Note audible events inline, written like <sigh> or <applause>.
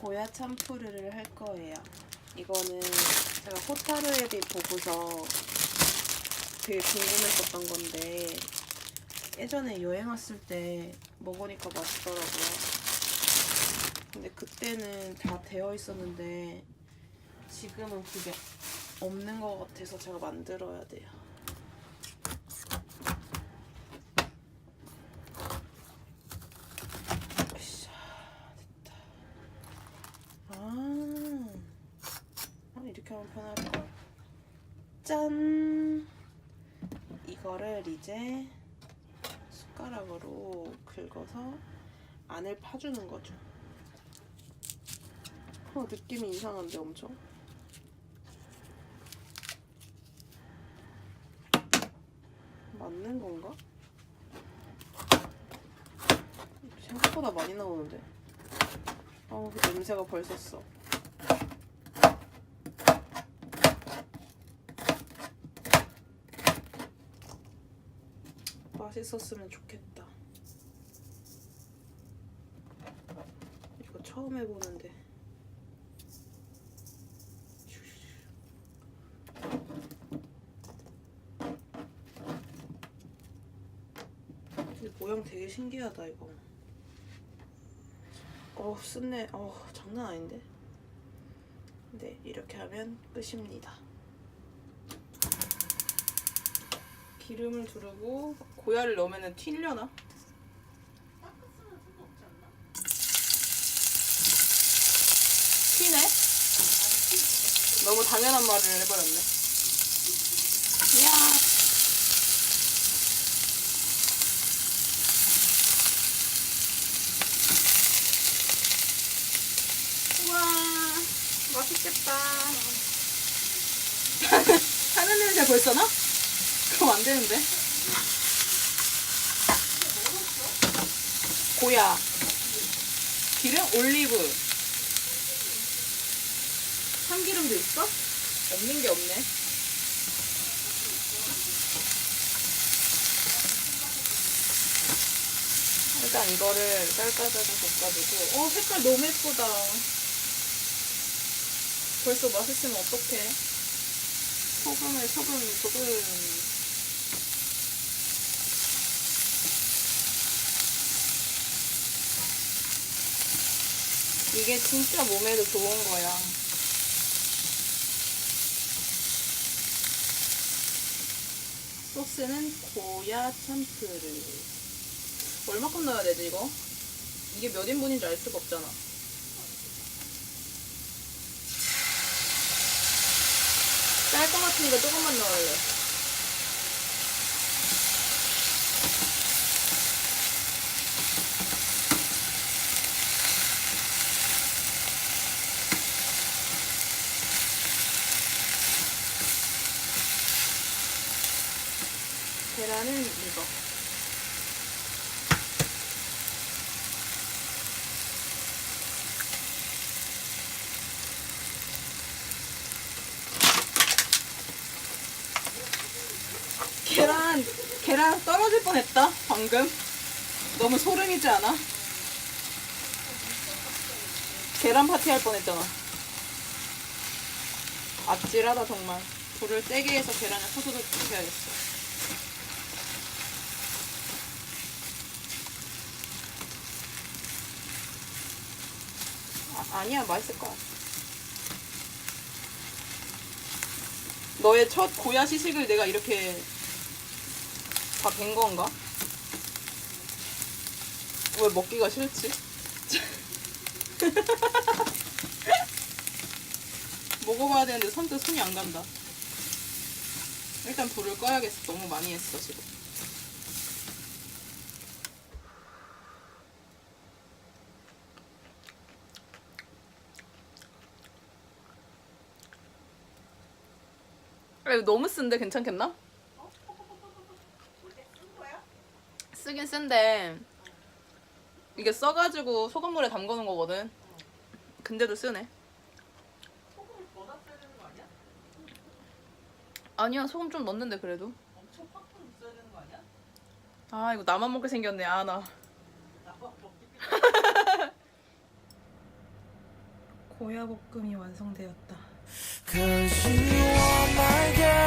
고야 참푸르를 할 거예요. 이거는 제가 호타루에비 보고서 되게 궁금했었던 건데 예전에 여행 왔을 때 먹으니까 맛있더라고요. 근데 그때는 다 되어 있었는데 지금은 그게 없는 것 같아서 제가 만들어야 돼요. 으쌰, 됐다. 아, 아, 이렇게 하면 편할걸. 짠! 이거를 이제 숟가락으로 긁어서 안을 파주는 거죠. 어, 느낌이 이상한데 엄청. 맞는 건가? 생각보다 많이 나오는데. 어, 그 냄새가 벌써 써. 맛있었으면 좋겠다. 이거 처음 해보는데. 이 모양 되게 신기하다 이거. 어 쓴내. 어 장난 아닌데. 네 이렇게 하면 끝입니다. 기름을 두르고 고야를 넣으면 튀려나? 튀네? 너무 당연한 말을 해버렸네. 이야. 우와, 맛있겠다. <laughs> 하는 냄새 벌써 나? 그럼 안 되는데. 고야. 기름? 올리브. 참기름도 있어? 없는 게 없네. 일단 이거를 깔깔깔깔 볶아주고. 어, 색깔 너무 예쁘다. 벌써 맛있으면 어떡해? 소금을, 소금, 소금. 이게 진짜 몸에도 좋은 거야. 소스는 고야 참프르. 얼마큼 넣어야 되지 이거? 이게 몇 인분인지 알 수가 없잖아. 짤 것 같으니까 조금만 넣을래. 계란은 이거. 계란, 계란 떨어질 뻔했다, 방금. 너무 소름이지 않아? 계란 파티 할 뻔했잖아. 아찔하다, 정말. 불을 세게 해서 계란을 후두둑 해야겠어. 아, 아니야, 맛있을 거야. 너의 첫 고야 시식을 내가 이렇게 다 된 건가? 왜 먹기가 싫지? <laughs> 먹어봐야 되는데 선뜻 손이 안 간다. 일단 불을 꺼야겠어. 너무 많이 했어, 지금. 아, 이거 너무 쓴데 괜찮겠나? 쓰긴 쓴데 이게 써가지고 소금물에 담궈놓은 거거든. 근데도 쓰네. 소금을 더 넣어야 되는 거 아니야? 아니야 소금 좀 넣었는데 그래도. 엄청 팍팍 있어야 되는 거 아니야? 아 이거 나만 먹게 생겼네 아 나. 나만 먹기 <laughs> 고야 볶음이 완성되었다. Cause you my God.